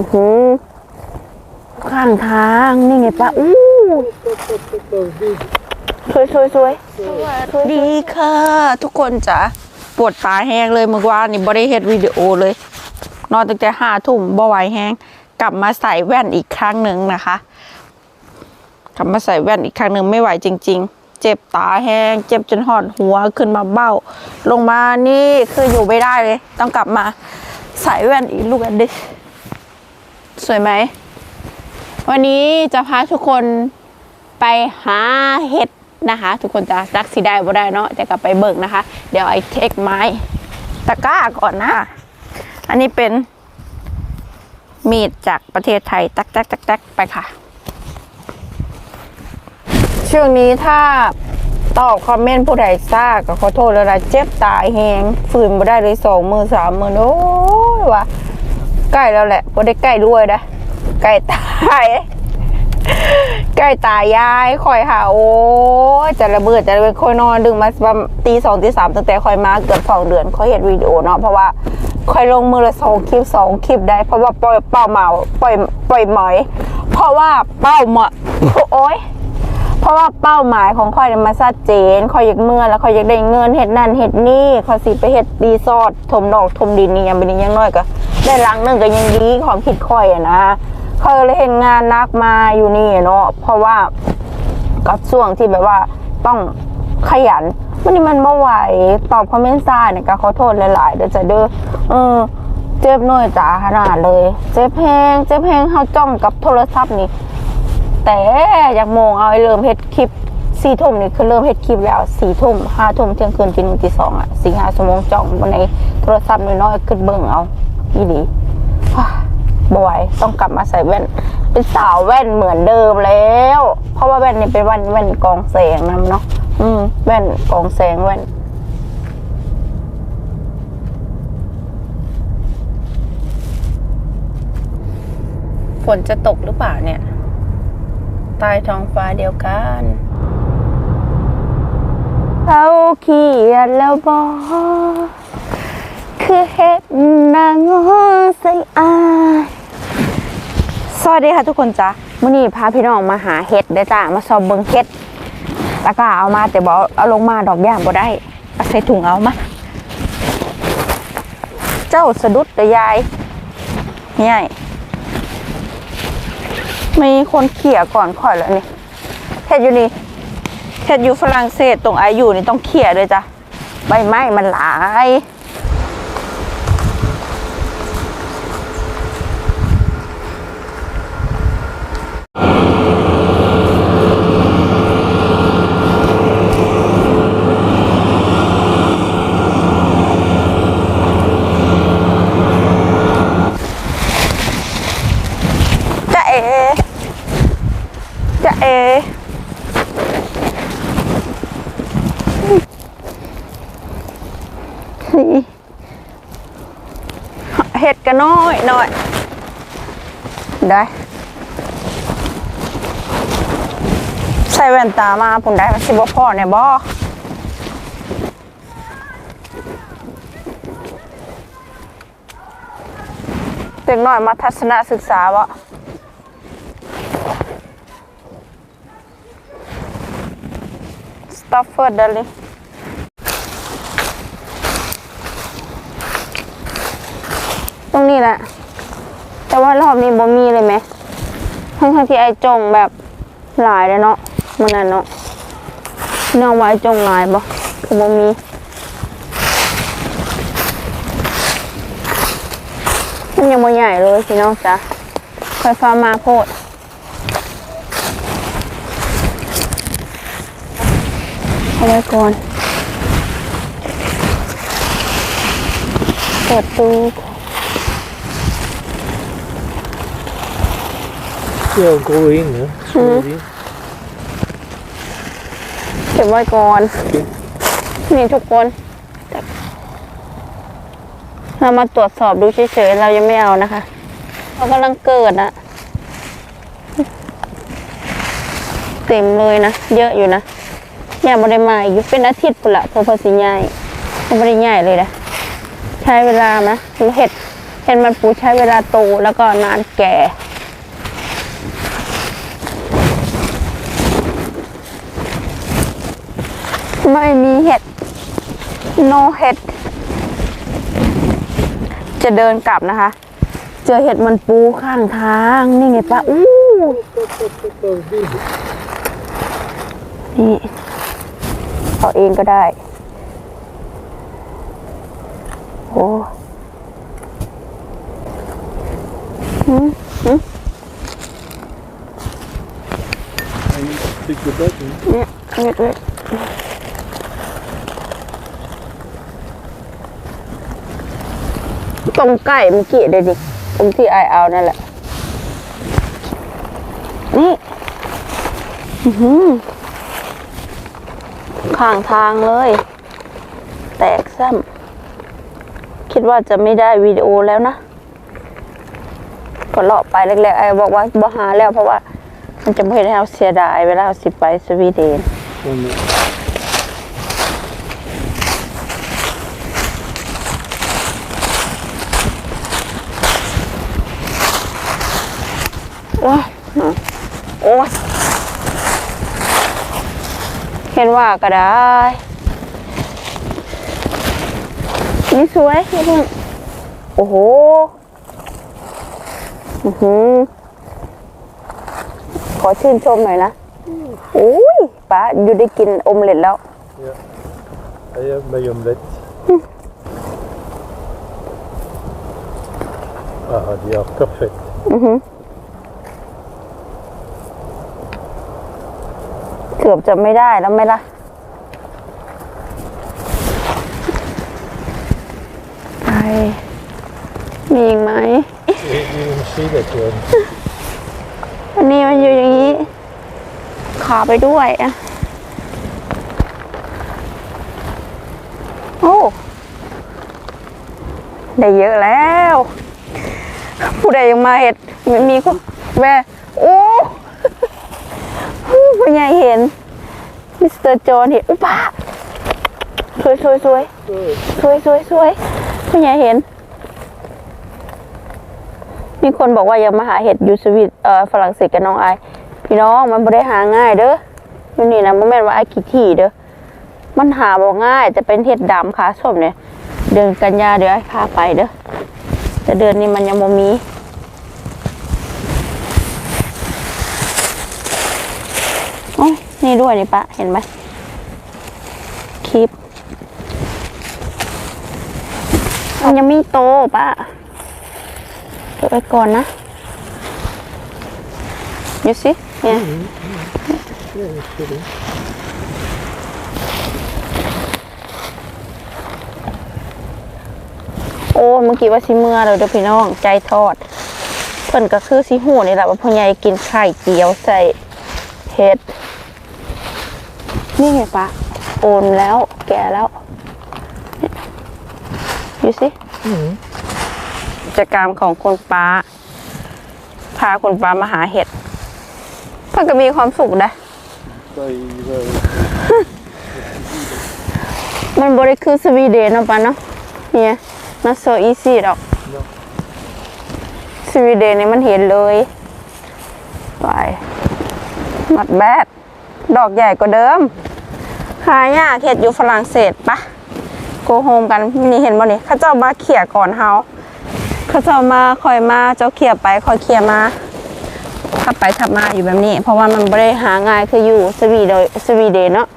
อื้อหือข้างทางนี่ไงป้าอู้สวยสวยสวยดีค่ะ ทุกคนจ๋าปวดตาแห้งเลยเมื่อวานนี่บ่ได้เฮดวิดีโอเลย นอนตั้งแต่ห้าทุ่มบ่ไหวแห้ง กลับมาใส่แว่นอีกครั้งหนึ่งนะคะ กลับมาใส่แว่นอีกครั้งหนึ่งไม่ไหวจริง ๆเจ็บตาแห้ง เจ็บจนหอดหัวขึ้นมาเบ้า ลงมานี่คืออยู่ไม่ได้เลย ต้องกลับมาใส่แว่นอีกลูกอันดิ สวยไหม วันนี้จะพาทุกคนไปหาเห็ดนะคะ ทุกคนจะรักสีได้บ่ได้เนาะแต่กลับไปเบิกนะคะ เดี๋ยวไอ้เทคไม้ตะกร้าก่อนนะ อันนี้เป็นมีดจากประเทศไทยตักตักตักตักไปค่ะ ช่วงนี้ถ้าตอบคอมเมนต์ผู้ใดทราก็ขอโทษแล้วนะเจ็บตายแหงฝืนบ่ได้เลยสองมือสามมือโอ้ยวะ ใกล้แล้วแหละบ่ได้ใกล้ด้วยนะใกล้ตายใกล้ตายยายคอยหาโอ้ยจะระเบิดจะระเบิดคอยนอนดึงมาประมาณตีสองตีสามตั้งแต่คอยมาเกือบสองเดือนคอยเห็นวิดีโอเนาะเพราะว่าคอยลงมือละสองคลิปสองคลิปได้ เพราะว่าปล่อยเป้าเมาปล่อยปล่อยหมอย เพราะว่าเป้าหมอโอ้ยเพราะว่าเป้าหมายของข่อยเนี่ยมาชัดเจนข่อยอยากเมื่อแล้วข่อยอยากได้เงินเฮ็ดนั่นเฮ็ดนี่ข่อยสิไปเฮ็ดรีสอร์ทถมดอกถมดินนี่ยังเป็นยังน้อยก็ ได้หลังหนึงก็ยังดีความคิดข่อยอะนะข่อยเลยเห็นงานนักมาอยู่นี่เนาะเพราะว่ากับช่วงที่แบบว่าต้องขยันวันนี้มันไม่ไหวตอบคอมเมนต์ซ่าเนี่ยก็ขอโทษหลายๆเดี๋ยวจะเด้อเออเจ็บหน่อยจ๋าขนาดเลย เจ็บแพงเจ็บแพงเฮาจ้องกับโทรศัพท์นี่ แต่อยากโมงเอาไอ้เริ่มเฮ็ดคลิปสี่ทุ่มนี่คือเริ่มเฮ็ดคลิปแล้วสี่ทุ่มห้าทุ่มเที่ยงคืนตีหนึ่งตีสองอะสี่ห้าชั่วโมงจ้องบนในโทรศัพท์น้อยๆขึ้นเบิ่งเอา อีหลีบ่ไหวต้องกลับมาใส่แว่น เป็นสาวแว่นเหมือนเดิมแล้ว เพราะว่าแว่นนี่เป็นแว่นแว่นกองแสงนำเนาะอืมแว่นกองแสงแว่นฝนจะตกหรือเปล่าเนี่ยใต้ท้องฟ้าเดียวกันเราเขียนแล้วบอกคือเห็ด นางใส่อาสวัสดีค่ะทุกคนจ้ะมื่อนี้พาพี่น้องมาหาเห็ดได้จ้ามาสอบเบิงเห็ดแล้วก็เอามาแต่บอกเอาลงมาดอกย่างบ่ได้เอาใส่ถุงเอามาเจ้าสะดุดแต่ยายใหญ่มีคนเขี่ยก่อนข่อยแล้วนี่เฮ็ดอยู่นี่เฮ็ดอยู่ฝรั่งเศสตรงอายุนี่ต้องเขี่ยเลยจ้ะใบไม้มันหลายจะเอจะเอนี่เห็ดกันน้อยหน่อย ได้ ใส่แว่นตามาผมได้มาสิบ่พ่อเนี่ยบ่เด็กน้อยมาทัศนศึกษาวะ Stafford darling ตรงนี้แหละ แต่ว่ารอบนี้บ่มีเลยไหมทั้งที่ไอ้จงแบบหลายเลยเนาะมันน่ะเนาะน้องว่าไอ้จงหลายบ่คือบ่มีมันยังบ่ใหญ่เลยพี่น้องจ้ะไฟฟ้ามาโพดเอาไว้ก่อนเปิดตู้ Yeah, go in, yeah. Go in. เก็บไว้ก่อน นี่ทุกคน เรามาตรวจสอบดูเฉยๆ เรายังไม่เอานะคะเรากำลังเกิดอะเต็มเลยนะ เยอะอยู่นะเนี่ยบริมาอีกอยู่เป็นอาทิตย์ปุ่นละเพอเพอสิใหญ่เพอไม่ได้ใหญ่เลยนะใช้เวลานะเราเห็ดเห็นมันปูใช้เวลาโตแล้วก็นานแก่ ไม่มีเห็ด no เห็ด จะเดินกลับนะคะ เจอเห็ดมันปูข้างทาง นี่ไงปะอู้นี่เอาเองก็ได้ โอ้หืมหืม Stick the back in. เนี่ยเวทเวท ตรงใกล้เมื่อกี้เดี๋ยวดิตรงที่ไอเอานั่นแหละ นี่อือหือข้างทางเลย แตกซ้ำคิดว่าจะไม่ได้วิดีโอแล้วนะก็เลาะไปแรกๆไอ้บอกว่าบ่หาแล้วเพราะว่า มันจะไม่ให้เราเสียดายเวลาเราสิไปสวีเดน One more. โอ้ย โอ้ยเห็นว่าก็ได้นี่สวยนี่เพิ่งโอ้โหอือหือขอชื่นชมหน่อยนะอุ้ยป้าอยู่ได้กินอมเล็ตแล้ว I have my omelette. ah, they are perfect. เกือบจะไม่ได้แล้วไหมล่ะ ไป มีอีกไหม You didn't see that one. อันนี้มันอยู่อย่างนี้ ขาไปด้วยอะโอ้ ได้เยอะแล้ว ผู้ใดยังมาเห็ดไม่มีก็แม่โอ้ ผู้ใหญ่เห็น มิสเตอร์จอห์นเห็นอุยป้าสวยสวยสวยสวยสวยสวยผู้ใหญ่เห็น มีคนบอกว่าอย่ามาหาเห็ดอยูสวิตเอ่อฝรั่งเศสกับน้องไอายพี่น้องมันไม่ได้หาง่ายเด้ออยู่นี่นะมันแม่นว่าไอ้ขี้ที่เด้อมันหาบอกง่ายจะเป็นเห็ดดำขาส้มเนี่ยเดือนกันยาเดี๋ยวไอ้พาไปเด้อแต่เดือนนี้มันยังบ่มีอ้ย นี่ด้วยนี่ปะเห็นไหมคลิป มันยังไม่โตปะเก็บไว้ก่อนนะดูสิเนี่ยโอ้เมื่อกี้ว่าสิเมื่อเราเด้อพี่น้องใจทอด เพิ่นก็คือสิหูนี่แหละว่าพ่อใหญ่กินไข่เจียวใส่เห็ด นี่ไงปะโอนแล้ว แก่แล้วเนี่ยดูสิกิจกรรมของคนป้า พาคนป้ามาหาเห็ดเพิ่นก็มีความสุขนะ Very, very. มันบริคือสวีเดนเนาะปะเนาะเนี่ย not so easy หรอก No. สวีเดนนี่มันเห็นเลยไปมัดแบดดอกใหญ่กว่าเดิม หายาเห็ดอยู่ฝรั่งเศสปะโกโฮมกันนี่เห็นบ่นี่เข้าเจ้ามาเขี่ยก่อนเฮาเขาเจ้ามาคอยมาเจ้าเขี่ยไปคอยเขี่ยมาขับไปขับมาอยู่แบบนี้ เพราะว่ามันไม่ได้หาง่ายคืออยู่สวีเดนสวีเดนเนาะ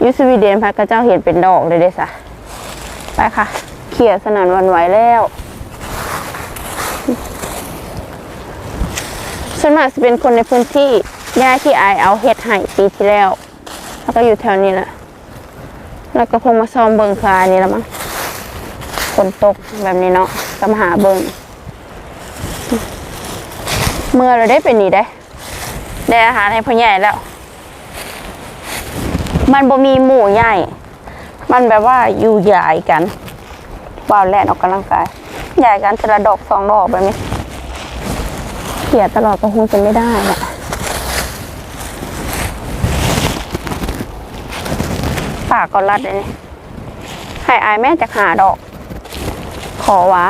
อยู่สวีเดนพระเขาเจ้าเห็นเป็นดอกเลยเด้สะไปค่ะ เขี่ยสนั่นวันไหวแล้วส่วนมากจะเป็นคนในพื้นที่ย่าที่อายเอาเห็ดให้ปีที่แล้ว แล้วก็อยู่แถวนี้แหละ แล้วก็คงมาซ้อมเบิงคลานี่แล้วมั้งฝนตกแบบนี้เนาะก็มาหาเบิงเมื่อเราได้เป็นนี่ได้ ได้อาหารให้พ่อใหญ่แล้ว มันบ่มีหมู่ใหญ่ มันแบบว่าอยู่ใหญ่กันว่าวแล่นออกกำลังกาย ใหญ่กันแต่ละดอกสองดอกแบบนี้เขี่ยตลอดก็คงจะไม่ได้อะ ปากก็รัดเลยนี่ให้อายแม่จะหาดอก ขอว่า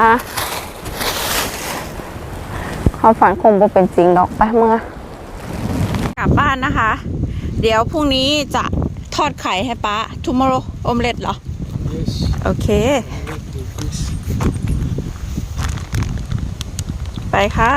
ความฝันคงบ่เป็นจริงดอกไปเมื่อกลับบ้านนะคะ เดี๋ยวพรุ่งนี้จะทอดไข่ให้ป้า tomorrow อมเล็ตเหรอ Yes. โอเค Like this. ไปค่ะ